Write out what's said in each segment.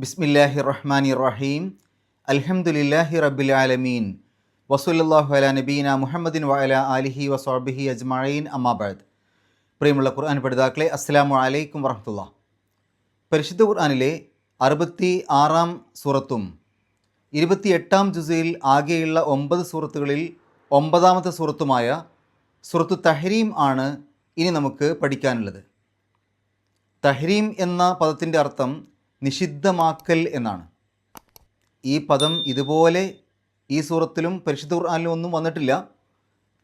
ബിസ്മില്ലാഹി റഹ്മാൻ റഹീം അൽഹംദുലില്ലാഹി റബ്ബിൽ ആലമീൻ വസൂലല്ലാഹു അല നബീന മുഹമ്മദിൻ വഅല ആലിഹി വസ്വാബിഹി അജ്മഈൻ. അമ്മാബാദ് പ്രിയമുള്ള ഖുർആൻ പഠിതാക്കളെ അസ്സലാമു അലൈക്കും വറഹമുല്ല പരിശുദ്ധ ഖുർആാനിലെ അറുപത്തി ആറാം സൂറത്തും ഇരുപത്തിയെട്ടാം ജുസയിൽ ആകെയുള്ള ഒമ്പത് സൂറത്തുകളിൽ ഒമ്പതാമത്തെ സൂറത്തുമായ സൂറത്തു തഹരീം ആണ് ഇനി നമുക്ക് പഠിക്കാനുള്ളത്. തഹരീം എന്ന പദത്തിന്റെ അർത്ഥം നിഷിദ്ധമാക്കൽ എന്നാണ്. ഈ പദം ഇതുപോലെ ഈ സൂറത്തിലും പരിശുദ്ധ ഖുർആാനിലും ഒന്നും വന്നിട്ടില്ല.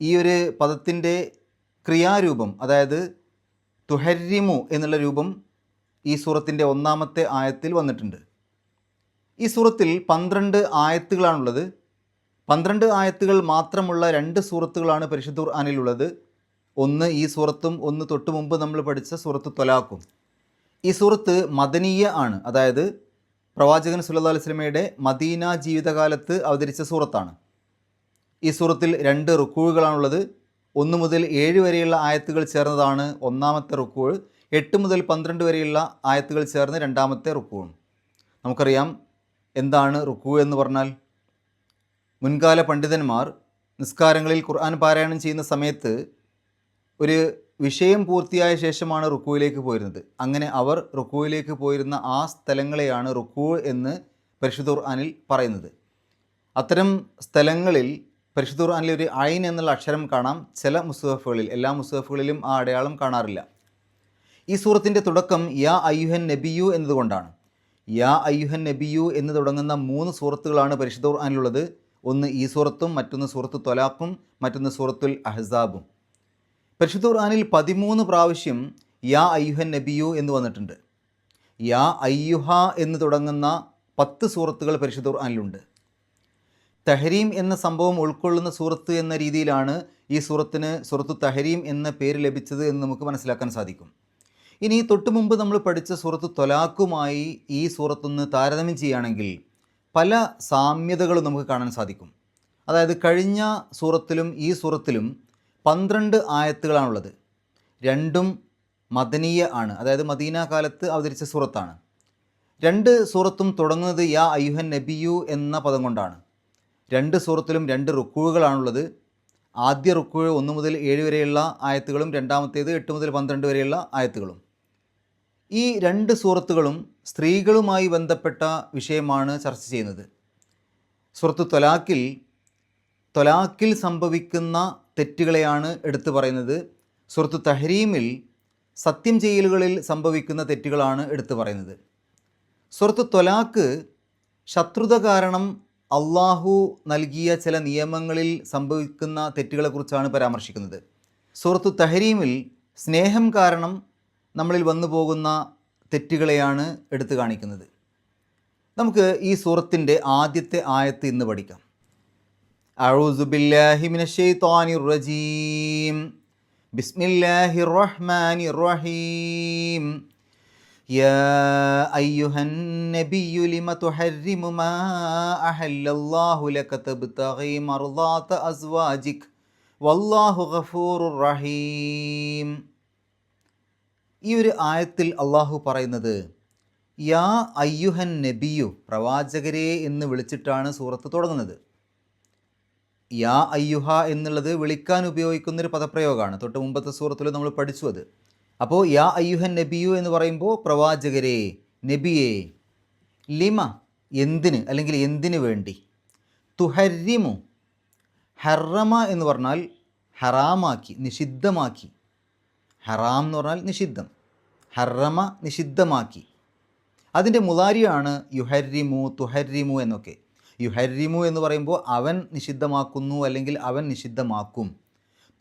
ഈ ഒരു പദത്തിന്റെ ക്രിയാരൂപം അതായത് തുഹരിമു എന്നുള്ള രൂപം ഈ സൂറത്തിന്റെ ഒന്നാമത്തെ ആയത്തിൽ വന്നിട്ടുണ്ട്. ഈ സൂറത്തിൽ പന്ത്രണ്ട് ആയത്തുകളാണുള്ളത്. പന്ത്രണ്ട് ആയത്തുകൾ മാത്രമുള്ള രണ്ട് സൂറത്തുകളാണ് പരിശുദ്ധ ഖുർആാനിലുള്ളത്. ഒന്ന് ഈ സൂറത്തും ഒന്ന് തൊട്ടു മുമ്പ് നമ്മൾ പഠിച്ച സൂറത്ത് തൊലാക്കും ഈ സുഹൃത്ത് മദനീയ ആണ്. അതായത് പ്രവാചകൻ സുല്ലാ അലിസ്ലമയുടെ മദീന ജീവിതകാലത്ത് അവതരിച്ച സൂറത്താണ്. ഈ സൂറത്തിൽ രണ്ട് റുക്കൂഴുകളാണുള്ളത് ഒന്ന് മുതൽ ഏഴ് വരെയുള്ള ആയത്തുകൾ ചേർന്നതാണ് ഒന്നാമത്തെ റുക്കൂൾ എട്ട് മുതൽ പന്ത്രണ്ട് വരെയുള്ള ആയത്തുകൾ ചേർന്ന് രണ്ടാമത്തെ റുക്കൂഴും നമുക്കറിയാം എന്താണ് റുക്കൂ എന്ന് പറഞ്ഞാൽ മുൻകാല പണ്ഡിതന്മാർ നിസ്കാരങ്ങളിൽ ഖുർആൻ പാരായണം ചെയ്യുന്ന സമയത്ത് ഒരു വിഷയം പൂർത്തിയായ ശേഷമാണ് റുക്കുവിലേക്ക് പോയിരുന്നത്. അങ്ങനെ അവർ റുക്കുവിലേക്ക് പോയിരുന്ന ആ സ്ഥലങ്ങളെയാണ് റുക്കു എന്ന് പരിശുദ്ധ ഖുർആാനിൽ പറയുന്നത്. അത്തരം സ്ഥലങ്ങളിൽ പരിശുദ്ധ ഖുർആാനിൽ ഒരു ഐൻ എന്നുള്ള അക്ഷരം കാണാം ചില മുസ്തഫുകളിൽ. എല്ലാ മുസ്തഫുകളിലും ആ അടയാളം കാണാറില്ല. ഈ സൂറത്തിന്റെ തുടക്കം യാ അയ്യുഹൻ നബിയു എന്നതുകൊണ്ടാണ്. യാ അയ്യുഹൻ നബിയു എന്ന് തുടങ്ങുന്ന മൂന്ന് സൂറത്തുകളാണ് പരിശുദ്ധ ഖുർആാനിലുള്ളത്. ഒന്ന് ഈ സൂറത്തും മറ്റൊന്ന് സൂറത്ത് തൊലാഖും മറ്റൊന്ന് സൂറത്തുൽ അഹ്സാബും. പരിശുദ്ധ ഖുർആാനിൽ പതിമൂന്ന് പ്രാവശ്യം യാ അയ്യുഹൻ നബിയു എന്ന് വന്നിട്ടുണ്ട്. യാ അയ്യുഹ എന്ന് തുടങ്ങുന്ന പത്ത് സൂറത്തുകൾ പരിശുദ്ധ ഖുർആാനിലുണ്ട്. തഹരീം എന്ന സംഭവം ഉൾക്കൊള്ളുന്ന സൂറത്ത് എന്ന രീതിയിലാണ് ഈ സൂറത്തിന് സൂറത്തു തഹരീം എന്ന പേര് ലഭിച്ചത് എന്ന് നമുക്ക് മനസ്സിലാക്കാൻ സാധിക്കും. ഇനി തൊട്ട് മുമ്പ് നമ്മൾ പഠിച്ച സൂറത്ത് തൊലാക്കുമായി ഈ സൂറത്തൊന്ന് താരതമ്യം ചെയ്യുകയാണെങ്കിൽ പല സാമ്യതകളും നമുക്ക് കാണാൻ സാധിക്കും. അതായത് കഴിഞ്ഞ സൂറത്തിലും ഈ സൂറത്തിലും പന്ത്രണ്ട് ആയത്തുകളാണുള്ളത്. രണ്ടും മദനീയ ആണ്. അതായത് മദീന കാലത്ത് അവതരിച്ച സൂറത്താണ്. രണ്ട് സൂറത്തും തുടങ്ങുന്നത് യാ അയ്യുഹൻ നബിയു എന്ന പദം കൊണ്ടാണ്. രണ്ട് സൂറത്തിലും രണ്ട് റുക്കുകളുകളാണുള്ളത് ആദ്യ റുക്കുഴ് ഒന്ന് മുതൽ ഏഴ് വരെയുള്ള ആയത്തുകളും രണ്ടാമത്തേത് എട്ട് മുതൽ പന്ത്രണ്ട് വരെയുള്ള ആയത്തുകളും. ഈ രണ്ട് സൂറത്തുകളും സ്ത്രീകളുമായി ബന്ധപ്പെട്ട വിഷയമാണ് ചർച്ച ചെയ്യുന്നത്. സുഹൃത്ത് തൊലാക്കിൽ തൊലാക്കിൽ സംഭവിക്കുന്ന തെറ്റുകളെയാണ് എടുത്തു പറയുന്നത്. സുഹൃത്ത് തഹരീമിൽ സത്യം ചെയ്യലുകളിൽ സംഭവിക്കുന്ന തെറ്റുകളാണ് എടുത്തു പറയുന്നത്. സുഹൃത്ത് തൊലാക്ക് ശത്രുത കാരണം അള്ളാഹു നൽകിയ ചില നിയമങ്ങളിൽ സംഭവിക്കുന്ന തെറ്റുകളെക്കുറിച്ചാണ് പരാമർശിക്കുന്നത്. സുഹൃത്തു തഹരീമിൽ സ്നേഹം കാരണം നമ്മളിൽ വന്നു പോകുന്ന തെറ്റുകളെയാണ് എടുത്തു കാണിക്കുന്നത്. നമുക്ക് ഈ സൂറത്തിന്റെ ആദ്യത്തെ ആയത്ത് ഇന്ന് പഠിക്കാം. റജീം ബിസ്മില്ലാഹിർ റഹ്മാനിർ റഹീം يا أيها النبي لم تحرم ما أحل الله لك تبتغي مرضات أزواجك والله غفور رحيم ഈ ഒരു ആയത്തിൽ അള്ളാഹു പറയുന്നത് യാ അയ്യുഹൻ നബിയു പ്രവാചകരെ എന്ന് വിളിച്ചിട്ടാണ് സൂറത്ത് തുടങ്ങുന്നത് യാ അയ്യുഹ എന്നുള്ളത് വിളിക്കാൻ ഉപയോഗിക്കുന്ന ഒരു പദപ്രയോഗമാണ്. തൊട്ട് മുമ്പത്തെ സൂറത്തിൽ നമ്മൾ പഠിച്ചു അത്. അപ്പോൾ യാ അയ്യുഹൻ നബിയു എന്ന് പറയുമ്പോൾ പ്രവാചകരെ നബിയെ ലിമ എന്തിന്? അല്ലെങ്കിൽ എന്തിനു വേണ്ടി? തുഹരിമു ഹറമ എന്ന് പറഞ്ഞാൽ ഹറാമാക്കി നിഷിദ്ധമാക്കി. ഹറാം എന്ന് പറഞ്ഞാൽ നിഷിദ്ധം. ഹറമ നിഷിദ്ധമാക്കി. അതിന്റെ മുതാരിയാണ് യുഹരിമു തുഹരിമു എന്നൊക്കെ. യുഹരിമു എന്ന് പറയുമ്പോൾ അവൻ നിഷിദ്ധമാക്കുന്നു അല്ലെങ്കിൽ അവൻ നിഷിദ്ധമാക്കും.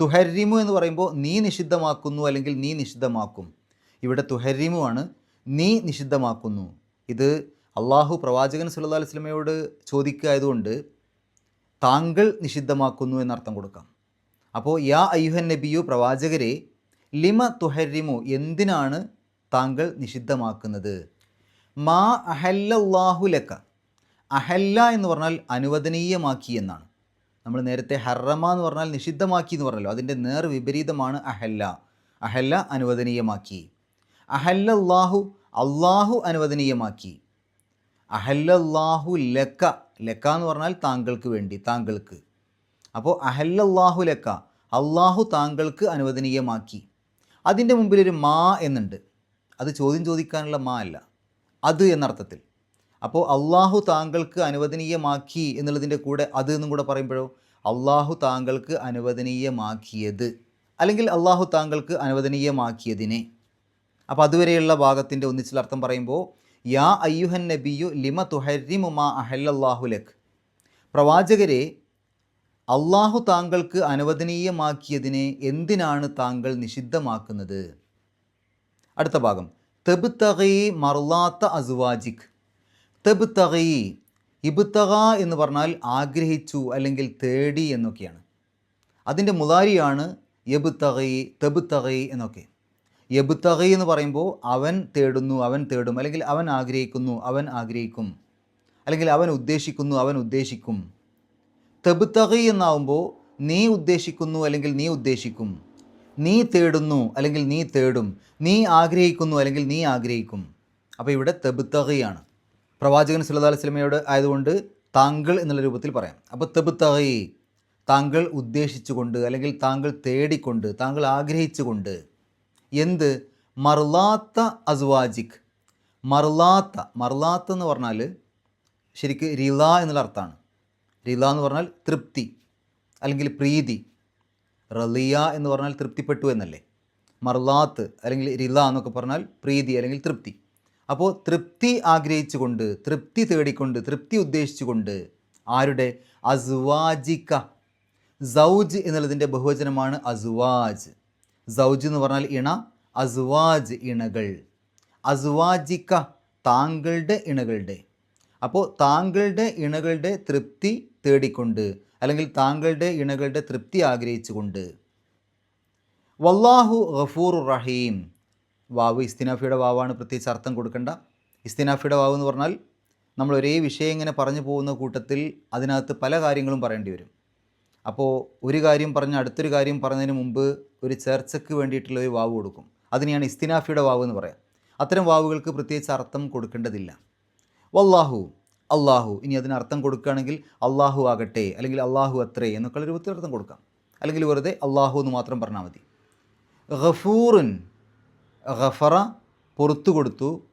തുഹരിമു എന്ന് പറയുമ്പോൾ നീ നിഷിദ്ധമാക്കുന്നു അല്ലെങ്കിൽ നീ നിഷിദ്ധമാക്കും. ഇവിടെ തുഹരിമു ആണ് നീ നിഷിദ്ധമാക്കുന്നു. ഇത് അള്ളാഹു പ്രവാചകൻ സുല്ലാ വസ്ലമയോട് ചോദിക്കായതുകൊണ്ട് താങ്കൾ നിഷിദ്ധമാക്കുന്നു എന്നർത്ഥം കൊടുക്കാം. അപ്പോൾ യാ അയ്യുഹൻ നബിയു പ്രവാചകരെ ലിമ തുഹരിമു എന്തിനാണ് താങ്കൾ നിഷിദ്ധമാക്കുന്നത്? മാ അഹല്ലാഹു ലക്ക അഹല്ല എന്ന് പറഞ്ഞാൽ അനുവദനീയമാക്കി എന്നാണ്. നമ്മൾ നേരത്തെ ഹറമ എന്ന് പറഞ്ഞാൽ നിഷിദ്ധമാക്കി എന്ന് പറഞ്ഞല്ലോ. അതിന്റെ നേർ വിപരീതമാണ് അഹല്ല. അഹല്ല അനുവദനീയമാക്കി. അഹല്ലല്ലാഹു അള്ളാഹു അനുവദനീയമാക്കി. അഹല്ലല്ലാഹു ലക്ക. ലക്ക എന്ന് പറഞ്ഞാൽ താങ്കൾക്ക് വേണ്ടി താങ്കൾക്ക്. അപ്പോൾ അഹല്ലല്ലാഹു ലക്ക. അള്ളാഹു താങ്കൾക്ക് അനുവദനീയമാക്കി. അതിന്റെ മുമ്പിലൊരു മാ എന്നുണ്ട്. അത് ചോദ്യം ചോദിക്കാനുള്ള മാ അല്ല. അത് എന്നർത്ഥത്തിൽ. അപ്പോൾ അള്ളാഹു താങ്കൾക്ക് അനുവദനീയമാക്കി എന്നുള്ളതിന്റെ കൂടെ അത് എന്നും കൂടെ പറയുമ്പോഴോ? അള്ളാഹു താങ്കൾക്ക് അനുവദനീയമാക്കിയത്. അല്ലെങ്കിൽ അള്ളാഹു താങ്കൾക്ക് അനുവദനീയമാക്കിയതിനെ. അപ്പോൾ അതുവരെയുള്ള ഭാഗത്തിന്റെ ഒന്നിച്ചുള്ള അർത്ഥം പറയുമ്പോൾ യാ അയ്യുഹൻ നബിയു ലിമ തുഹരിമുമാ അഹല്ലല്ലാഹു ലക്. പ്രവാചകരെ അള്ളാഹു താങ്കൾക്ക് അനുവദനീയമാക്കിയതിനെ എന്തിനാണ് താങ്കൾ നിഷിദ്ധമാക്കുന്നത്? അടുത്ത ഭാഗം തെബ് മറുലാത്ത അസുവാജിക്. തെബ് തകൈ ഇബുത്തക എന്ന് പറഞ്ഞാൽ ആഗ്രഹിച്ചു അല്ലെങ്കിൽ തേടി എന്നൊക്കെയാണ്. അതിന്റെ മുതാരിയാണ് യബ് തകൈ എന്നൊക്കെ. യബ് എന്ന് പറയുമ്പോൾ അവൻ തേടുന്നു അവൻ തേടും. അല്ലെങ്കിൽ അവൻ ആഗ്രഹിക്കുന്നു അവൻ ആഗ്രഹിക്കും. അല്ലെങ്കിൽ അവൻ ഉദ്ദേശിക്കുന്നു അവൻ ഉദ്ദേശിക്കും. തെബ് തകൈ എന്നാവുമ്പോൾ നീ ഉദ്ദേശിക്കുന്നു അല്ലെങ്കിൽ നീ ഉദ്ദേശിക്കും. നീ തേടുന്നു അല്ലെങ്കിൽ നീ തേടും. നീ ആഗ്രഹിക്കുന്നു അല്ലെങ്കിൽ നീ ആഗ്രഹിക്കും. അപ്പോൾ ഇവിടെ തെബുത്തകയാണ് പ്രവാചകൻ സല്ലാ അലൈഹി വസല്ലമയോട് ആയതുകൊണ്ട് താങ്കൾ എന്നുള്ള രൂപത്തിൽ പറയാം. അപ്പോൾ തെബുത്തകൈ താങ്കൾ ഉദ്ദേശിച്ചുകൊണ്ട് അല്ലെങ്കിൽ താങ്കൾ തേടിക്കൊണ്ട് താങ്കൾ ആഗ്രഹിച്ചുകൊണ്ട് എന്ത്? മർലാത്ത അസ്വാജിക്. മർലാത്ത മർലാത്ത എന്ന് പറഞ്ഞാൽ ശരിക്ക് റില എന്നുള്ള അർത്ഥമാണ്. റില എന്ന് പറഞ്ഞാൽ തൃപ്തി അല്ലെങ്കിൽ പ്രീതി. റലിയ എന്ന് പറഞ്ഞാൽ തൃപ്തിപ്പെട്ടു എന്നല്ലേ? മർലാത്ത് അല്ലെങ്കിൽ റില എന്നൊക്കെ പറഞ്ഞാൽ പ്രീതി അല്ലെങ്കിൽ തൃപ്തി. അപ്പോൾ തൃപ്തി ആഗ്രഹിച്ചുകൊണ്ട് തൃപ്തി തേടിക്കൊണ്ട് തൃപ്തി ഉദ്ദേശിച്ചുകൊണ്ട് ആരുടെ? അസുവാജിക്ക. സൗജ് എന്നുള്ളതിന്റെ ബഹുവചനമാണ് അസുവാജ്. സൗജ് എന്ന് പറഞ്ഞാൽ ഇണ അസുവാജ് ഇണകൾ. അസുവാജിക്ക താങ്കളുടെ ഇണകളുടെ. അപ്പോൾ താങ്കളുടെ ഇണകളുടെ തൃപ്തി തേടിക്കൊണ്ട് അല്ലെങ്കിൽ താങ്കളുടെ ഇണകളുടെ തൃപ്തി ആഗ്രഹിച്ചുകൊണ്ട്. വല്ലാഹു ഗഫൂർ റഹീം വാവ് ഇസ്തിനാഫിയുടെ വാവാണ് പ്രത്യേകിച്ച് അർത്ഥം കൊടുക്കേണ്ട. ഇസ്തിനാഫിയുടെ വാവ് എന്ന് പറഞ്ഞാൽ നമ്മൾ ഒരേ വിഷയം ഇങ്ങനെ പറഞ്ഞു പോകുന്ന കൂട്ടത്തിൽ അതിനകത്ത് പല കാര്യങ്ങളും പറയേണ്ടി വരും. അപ്പോൾ ഒരു കാര്യം പറഞ്ഞ് അടുത്തൊരു കാര്യം പറഞ്ഞതിന് മുമ്പ് ഒരു ചർച്ചയ്ക്ക് വേണ്ടിയിട്ടുള്ള ഒരു വാവ് കൊടുക്കും. അതിനെയാണ് ഇസ്തിനാഫിയുടെ വാവ് എന്ന് പറയാം. അത്തരം വാവുകൾക്ക് പ്രത്യേകിച്ച് അർത്ഥം കൊടുക്കേണ്ടതില്ല. വല്ലാഹു അള്ളാഹു ഇനി അതിന് അർത്ഥം കൊടുക്കുകയാണെങ്കിൽ അള്ളാഹു ആകട്ടെ അല്ലെങ്കിൽ അള്ളാഹു അത്രേ എന്നൊക്കെയുള്ള രൂപത്തിൽ അർത്ഥം കൊടുക്കാം. അല്ലെങ്കിൽ വെറുതെ അള്ളാഹു എന്ന് മാത്രം പറഞ്ഞാൽ മതി. ഗഫൂറുൻ ഗഫറ പൊറത്തു കൊടുത്തു.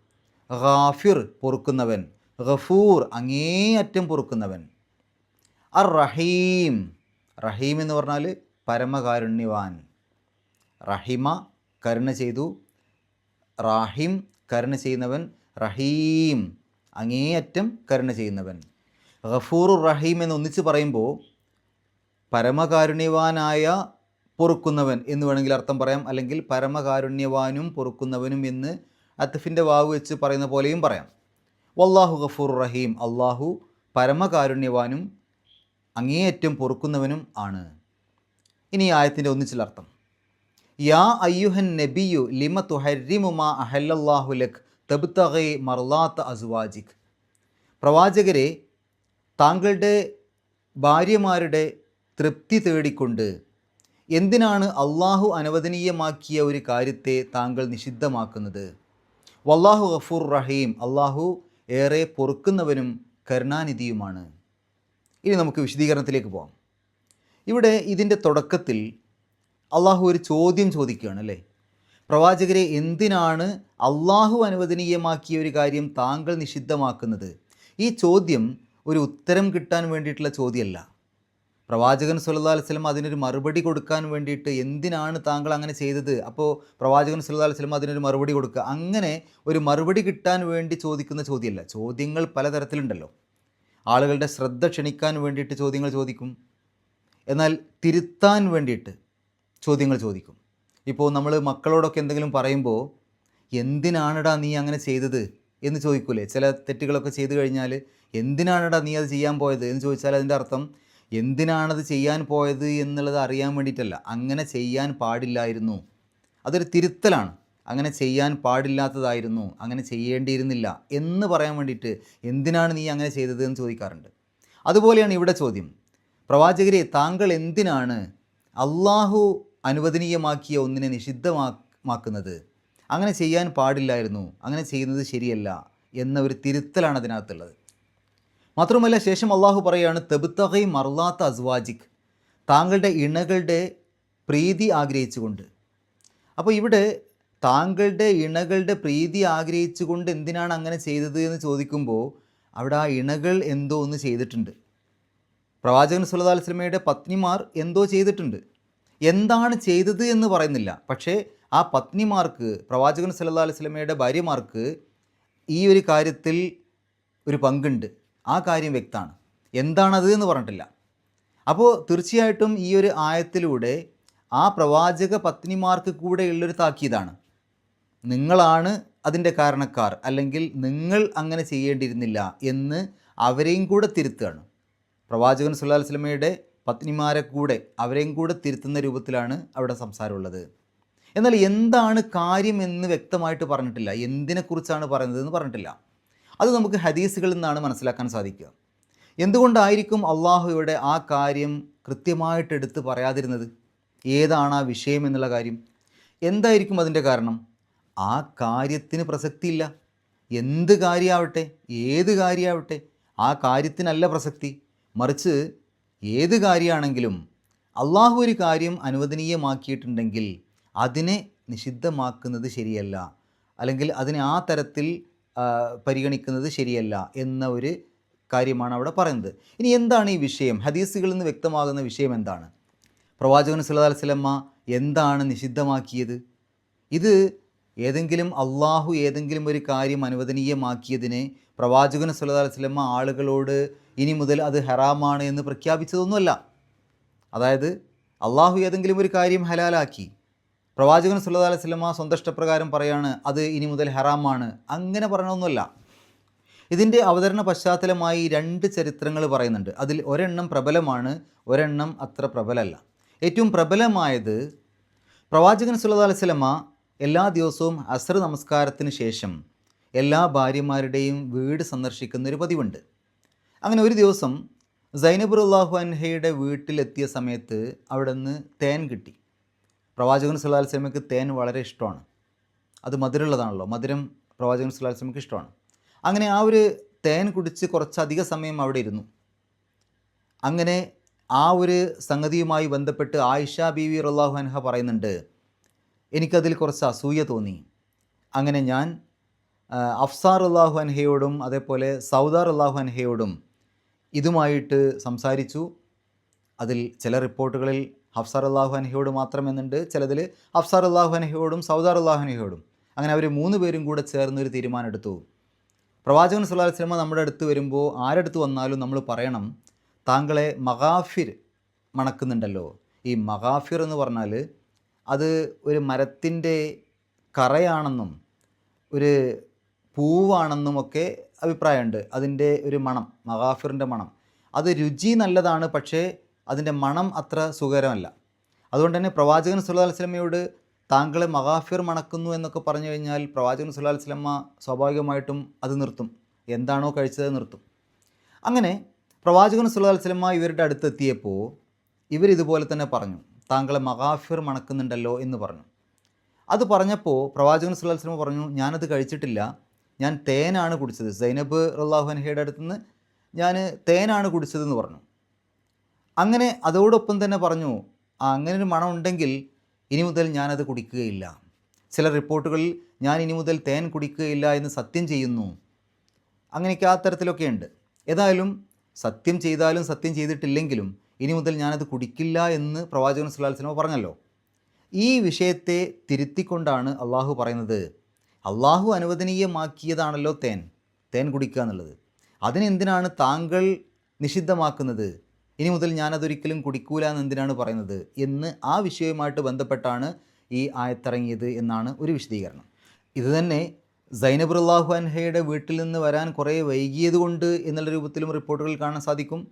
ഗാഫിർ പൊറുക്കുന്നവൻ. ഗഫൂർ അങ്ങേയറ്റം പൊറുക്കുന്നവൻ. അർ റഹീം റഹീം എന്ന് പറഞ്ഞാൽ പരമകാരുണ്യവാൻ. റഹിമ കരുണ ചെയ്തു. റാഹിം കരുണ ചെയ്യുന്നവൻ. റഹീം അങ്ങേയറ്റം കരുണ ചെയ്യുന്നവൻ. ഗഫൂർ റഹീം എന്ന് ഒന്നിച്ച് പറയുമ്പോൾ പരമകാരുണ്യവാനായ പൊറുക്കുന്നവൻ എന്ന് വേണമെങ്കിൽ അർത്ഥം പറയാം. അല്ലെങ്കിൽ പരമകാരുണ്യവാനും പൊറുക്കുന്നവനും എന്ന് അത്തഫിന്റെ വാവ് വെച്ച് പറയുന്ന പോലെയും പറയാം. വല്ലാഹു ഗഫൂർ റഹീം. അള്ളാഹു പരമകാരുണ്യവാനും അങ്ങേയറ്റം പൊറുക്കുന്നവനും ആണ്. ഇനി ആയത്തിന്റെ ഒന്നിച്ചിലർത്ഥം യാ അയ്യുഹൻ നബിയു ലിമ തുഹരിമുമാ അഹല്ലല്ലാഹു ലക് തബ്തഗൈ മർലാത്ത അസുവാജിഖ് പ്രവാചകരെ താങ്കളുടെ ഭാര്യമാരുടെ തൃപ്തി തേടിക്കൊണ്ട് എന്തിനാണ് അള്ളാഹു അനുവദനീയമാക്കിയ ഒരു കാര്യത്തെ താങ്കൾ നിഷിദ്ധമാക്കുന്നത്? വല്ലാഹു ഗഫൂർ റഹീം. അള്ളാഹു ഏറെ പൊറുക്കുന്നവനും കരുണാനിധിയുമാണ്. ഇനി നമുക്ക് വിശദീകരണത്തിലേക്ക് പോകാം ഇവിടെ ഇതിന്റെ തുടക്കത്തിൽ അള്ളാഹു ഒരു ചോദ്യം ചോദിക്കുകയാണ് അല്ലേ? പ്രവാചകരെ എന്തിനാണ് അള്ളാഹു അനുവദനീയമാക്കിയ ഒരു കാര്യം താങ്കൾ നിഷിദ്ധമാക്കുന്നത്? ഈ ചോദ്യം ഒരു ഉത്തരം കിട്ടാൻ വേണ്ടിയിട്ടുള്ള ചോദ്യമല്ല. പ്രവാചകൻ സുല്ലാ അലൈഹി വസല്ലം അതിനൊരു മറുപടി കൊടുക്കാൻ വേണ്ടിയിട്ട് എന്തിനാണ് താങ്കൾ അങ്ങനെ ചെയ്തത്? അപ്പോൾ പ്രവാചകൻ സുല്ലാ അലൈഹി വസല്ലം അതിനൊരു മറുപടി കൊടുക്കുക. അങ്ങനെ ഒരു മറുപടി കിട്ടാൻ വേണ്ടി ചോദിക്കുന്ന ചോദ്യമല്ല. ചോദ്യങ്ങൾ പലതരത്തിലുണ്ടല്ലോ. ആളുകളുടെ ശ്രദ്ധ ക്ഷണിക്കാൻ വേണ്ടിയിട്ട് ചോദ്യങ്ങൾ ചോദിക്കും. എന്നാൽ തിരുത്താൻ വേണ്ടിയിട്ട് ചോദ്യങ്ങൾ ചോദിക്കും. ഇപ്പോൾ നമ്മൾ മക്കളോടൊക്കെ എന്തെങ്കിലും പറയുമ്പോൾ എന്തിനാണടാ നീ അങ്ങനെ ചെയ്തത്? എന്ന് ചോദിക്കൂലേ. ചില തെറ്റുകളൊക്കെ ചെയ്തു കഴിഞ്ഞാൽ എന്തിനാണടാ നീ അത് ചെയ്യാൻ പോയത്? എന്ന് ചോദിച്ചാൽ അതിന്റെ അർത്ഥം എന്തിനാണത് ചെയ്യാൻ പോയത് എന്നുള്ളത് അറിയാൻ വേണ്ടിയിട്ടല്ല. അങ്ങനെ ചെയ്യാൻ പാടില്ലായിരുന്നു. അതൊരു തിരുത്തലാണ്. അങ്ങനെ ചെയ്യാൻ പാടില്ലാത്തതായിരുന്നു. അങ്ങനെ ചെയ്യേണ്ടിയിരുന്നില്ല എന്ന് പറയാൻ വേണ്ടിയിട്ട് എന്തിനാണ് നീ അങ്ങനെ ചെയ്തത് എന്ന് ചോദിക്കാറുണ്ട്. അതുപോലെയാണ് ഇവിടെ ചോദ്യം. പ്രവാചകരെ താങ്കൾ എന്തിനാണ് അള്ളാഹു അനുവദനീയമാക്കിയ ഒന്നിനെ നിഷിദ്ധമാക്കുന്നത്? അങ്ങനെ ചെയ്യാൻ പാടില്ലായിരുന്നു. അങ്ങനെ ചെയ്യുന്നത് ശരിയല്ല എന്ന ഒരു തിരുത്തലാണ് അതിനകത്തുള്ളത്. മാത്രമല്ല ശേഷം അള്ളാഹു പറയാണ് തെബുത്തകൈ മർലാത്ത അസ്വാജിക്. താങ്കളുടെ ഇണകളുടെ പ്രീതി ആഗ്രഹിച്ചുകൊണ്ട്. അപ്പോൾ ഇവിടെ താങ്കളുടെ ഇണകളുടെ പ്രീതി ആഗ്രഹിച്ചുകൊണ്ട് എന്തിനാണ് അങ്ങനെ ചെയ്തത് എന്ന് ചോദിക്കുമ്പോൾ അവിടെ ആ ഇണകൾ എന്തോ ഒന്ന് ചെയ്തിട്ടുണ്ട്. പ്രവാചകൻ സുല്ലാ അലിസ്ലമയുടെ പത്നിമാർ എന്തോ ചെയ്തിട്ടുണ്ട്. എന്താണ് ചെയ്തത് എന്ന് പറയുന്നില്ല. പക്ഷേ ആ പത്നിമാർക്ക് പ്രവാചകൻ സല്ലാ അലിസ്ലമയുടെ ഭാര്യമാർക്ക് ഈ ഒരു കാര്യത്തിൽ ഒരു പങ്കുണ്ട്. ആ കാര്യം വ്യക്തമാണ്. എന്താണത് എന്ന് പറഞ്ഞിട്ടില്ല. അപ്പോൾ തീർച്ചയായിട്ടും ഈ ഒരു ആയത്തിലൂടെ ആ പ്രവാചക പത്നിമാർക്ക് കൂടെയുള്ളൊരു താക്കീതാണ്. നിങ്ങളാണ് അതിന്റെ കാരണക്കാർ അല്ലെങ്കിൽ നിങ്ങൾ അങ്ങനെ ചെയ്യേണ്ടിയിരുന്നില്ല എന്ന് അവരെയും കൂടെ തിരുത്തുകയാണ്. പ്രവാചകൻ സുല്ലാ വസ്ലമയുടെ പത്നിമാരെ കൂടെ അവരെയും കൂടെ തിരുത്തുന്ന രൂപത്തിലാണ് അവിടെ സംസാരമുള്ളത് എന്നാൽ എന്താണ് കാര്യം എന്ന് വ്യക്തമായിട്ട് പറഞ്ഞിട്ടില്ല. എന്തിനെക്കുറിച്ചാണ് പറയുന്നത് എന്ന് പറഞ്ഞിട്ടില്ല. അത് നമുക്ക് ഹദീസുകളിൽ നിന്നാണ് മനസ്സിലാക്കാൻ സാധിക്കുക. എന്തുകൊണ്ടായിരിക്കും അള്ളാഹുയുടെ ആ കാര്യം കൃത്യമായിട്ട് എടുത്ത് പറയാതിരുന്നത്? ഏതാണ് ആ വിഷയം എന്നുള്ള കാര്യം? എന്തായിരിക്കും അതിന്റെ കാരണം? ആ കാര്യത്തിന് പ്രസക്തിയില്ല. എന്ത് കാര്യമാവട്ടെ ഏത് കാര്യമാവട്ടെ ആ കാര്യത്തിനല്ല പ്രസക്തി. മറിച്ച് ഏത് കാര്യമാണെങ്കിലും അള്ളാഹു ഒരു കാര്യം അനുവദനീയമാക്കിയിട്ടുണ്ടെങ്കിൽ അതിനെ നിഷിദ്ധമാക്കുന്നത് ശരിയല്ല. അല്ലെങ്കിൽ അതിനെ ആ തരത്തിൽ പരിഗണിക്കുന്നത് ശരിയല്ല എന്ന ഒരു കാര്യമാണ് അവിടെ പറയുന്നത്. ഇനി എന്താണ് ഈ വിഷയം? ഹദീസുകളിൽ നിന്ന് വ്യക്തമാകുന്ന വിഷയം എന്താണ്? പ്രവാചകൻ സുല്ലാ വസ്ലമ്മ എന്താണ് നിഷിദ്ധമാക്കിയത്? ഇത് ഏതെങ്കിലും അള്ളാഹു ഏതെങ്കിലും ഒരു കാര്യം അനുവദനീയമാക്കിയതിനെ പ്രവാചകൻ സുല്ലാ വസ്ലമ്മ ആളുകളോട് ഇനി മുതൽ അത് ഹറാമാണ് എന്ന് പ്രഖ്യാപിച്ചതൊന്നുമല്ല. അതായത് അള്ളാഹു ഏതെങ്കിലും ഒരു കാര്യം ഹലാലാക്കി പ്രവാചകൻ സുല്ലാ അലൈഹി സ്വലമ സ്വന്തം ഇഷ്ടപ്രകാരം പറയാണ് അത് ഇനി മുതൽ ഹറാമാണ്. അങ്ങനെ പറയണമൊന്നുമല്ല. ഇതിന്റെ അവതരണ പശ്ചാത്തലമായി രണ്ട് ചരിത്രങ്ങൾ പറയുന്നുണ്ട്. അതിൽ ഒരെണ്ണം പ്രബലമാണ് ഒരെണ്ണം അത്ര പ്രബലമല്ല. ഏറ്റവും പ്രബലമായത് പ്രവാചകൻ സുല്ലാ അലൈഹി സ്വലമ എല്ലാ ദിവസവും അസർ നമസ്കാരത്തിന് ശേഷം എല്ലാ ഭാര്യമാരുടെയും വീട് സന്ദർശിക്കുന്ന ഒരു പതിവുണ്ട്. അങ്ങനെ ഒരു ദിവസം സൈനബുറുല്ലാഹു അൻഹയുടെ വീട്ടിലെത്തിയ സമയത്ത് അവിടെ നിന്ന് തേൻ കിട്ടി. പ്രവാചകൻ സുല്ലാ സ്വലമയ്ക്ക് തേൻ വളരെ ഇഷ്ടമാണ്. അത് മധുരമുള്ളതാണല്ലോ. മധുരം പ്രവാചകൻ സുല്ലാ സ്വലമയ്ക്ക് ഇഷ്ടമാണ്. അങ്ങനെ ആ ഒരു തേൻ കുടിച്ച് കുറച്ചധിക സമയം അവിടെ ഇരുന്നു. അങ്ങനെ ആ ഒരു സംഗതിയുമായി ബന്ധപ്പെട്ട് ആയിഷ ബീവി റല്ലാഹു അൻഹ പറയുന്നുണ്ട് എനിക്കതിൽ കുറച്ച് അസൂയ തോന്നി. അങ്ങനെ ഞാൻ അഫ്സാർ അള്ളാഹു അൻഹയോടും അതേപോലെ സൗദാർ അള്ളാഹു അൻഹയോടും ഇതുമായിട്ട് സംസാരിച്ചു. അതിൽ ചില റിപ്പോർട്ടുകളിൽ ഹഫ്സാർ അള്ളാഹു മാത്രം മാത്രമെന്നുണ്ട് ചിലതിൽ ഹഫ്സാർ അള്ളാഹു അനഹിയോടും സൗദാർ അള്ളാഹു അനഹിയോടും അങ്ങനെ അവർ മൂന്ന് പേരും കൂടെ ചേർന്നൊരു തീരുമാനം എടുത്തു പ്രവാചകൻ സുല്ലാ വസ്ലമ നമ്മുടെ അടുത്ത് വരുമ്പോൾ ആരടുത്ത് വന്നാലും നമ്മൾ പറയണം താങ്കളെ മഗാഫിർ മണക്കുന്നുണ്ടല്ലോ. ഈ മഗാഫിർ എന്ന് പറഞ്ഞാൽ അത് ഒരു മരത്തിന്റെ കറയാണെന്നും ഒരു പൂവാണെന്നും ഒക്കെ അഭിപ്രായമുണ്ട്. അതിന്റെ ഒരു മണം മഗാഫിറിന്റെ മണം. അത് രുചി നല്ലതാണ് പക്ഷേ അതിന്റെ മണം അത്ര സുഖകരമല്ല. അതുകൊണ്ട് തന്നെ പ്രവാചകൻ സുല്ലാ വസ്ലമയോട് താങ്കളെ മഹാഫിർ മണക്കുന്നു എന്നൊക്കെ പറഞ്ഞു കഴിഞ്ഞാൽ പ്രവാചകൻ സുല്ലാ വസ്ലമ്മ സ്വാഭാവികമായിട്ടും അത് നിർത്തും. എന്താണോ കഴിച്ചത് നിർത്തും. അങ്ങനെ പ്രവാചകൻ സുല്ലാ വസ്ലമ്മ ഇവരുടെ അടുത്തെത്തിയപ്പോൾ ഇവരിതുപോലെ തന്നെ പറഞ്ഞു. താങ്കളെ മഹാഫിർ മണക്കുന്നുണ്ടല്ലോ എന്ന് പറഞ്ഞു. അത് പറഞ്ഞപ്പോൾ പ്രവാചകൻ സുല്ലാ വസ്ലമ പറഞ്ഞു ഞാനത് കഴിച്ചിട്ടില്ല. ഞാൻ തേനാണ് കുടിച്ചത്. സൈനബ് റല്ലാഹു അൻഹയുടെ അടുത്തുനിന്ന് ഞാൻ തേനാണ് കുടിച്ചതെന്ന് പറഞ്ഞു. അങ്ങനെ അതോടൊപ്പം തന്നെ പറഞ്ഞു "ആ, അങ്ങനെ ഒരു മണം ഉണ്ടെങ്കിൽ ഇനി മുതൽ ഞാനത് കുടിക്കുകയില്ല. ചില റിപ്പോർട്ടുകളിൽ ഞാൻ ഇനി മുതൽ തേൻ കുടിക്കുകയില്ല എന്ന് സത്യം ചെയ്യുന്നു. അങ്ങനെയൊക്കെ ആ തരത്തിലൊക്കെ ഉണ്ട്. ഏതായാലും സത്യം ചെയ്താലും സത്യം ചെയ്തിട്ടില്ലെങ്കിലും ഇനി മുതൽ ഞാനത് കുടിക്കില്ല എന്ന് പ്രവാചകൻ സുലാൽസിനോ പറഞ്ഞല്ലോ. ഈ വിഷയത്തെ തിരുത്തിക്കൊണ്ടാണ് അള്ളാഹു പറയുന്നത് അള്ളാഹു അനുവദനീയമാക്കിയതാണല്ലോ തേൻ തേൻ കുടിക്കുക എന്നുള്ളത്. അതിനെന്തിനാണ് താങ്കൾ നിഷിദ്ധമാക്കുന്നത്? ഇനി മുതൽ ഞാനതൊരിക്കലും കുടിക്കൂല എന്ന് എന്തിനാണ് പറയുന്നത്? എന്ന് ആ വിഷയവുമായിട്ട് ബന്ധപ്പെട്ടാണ് ഈ ആയത്തിറങ്ങിയത് എന്നാണ് ഒരു വിശദീകരണം. ഇത് തന്നെ അള്ളാഹു അൻഹയുടെ വീട്ടിൽ നിന്ന് വരാൻ കുറേ വൈകിയത് കൊണ്ട് എന്നുള്ള രൂപത്തിലും റിപ്പോർട്ടുകൾ കാണാൻ സാധിക്കും.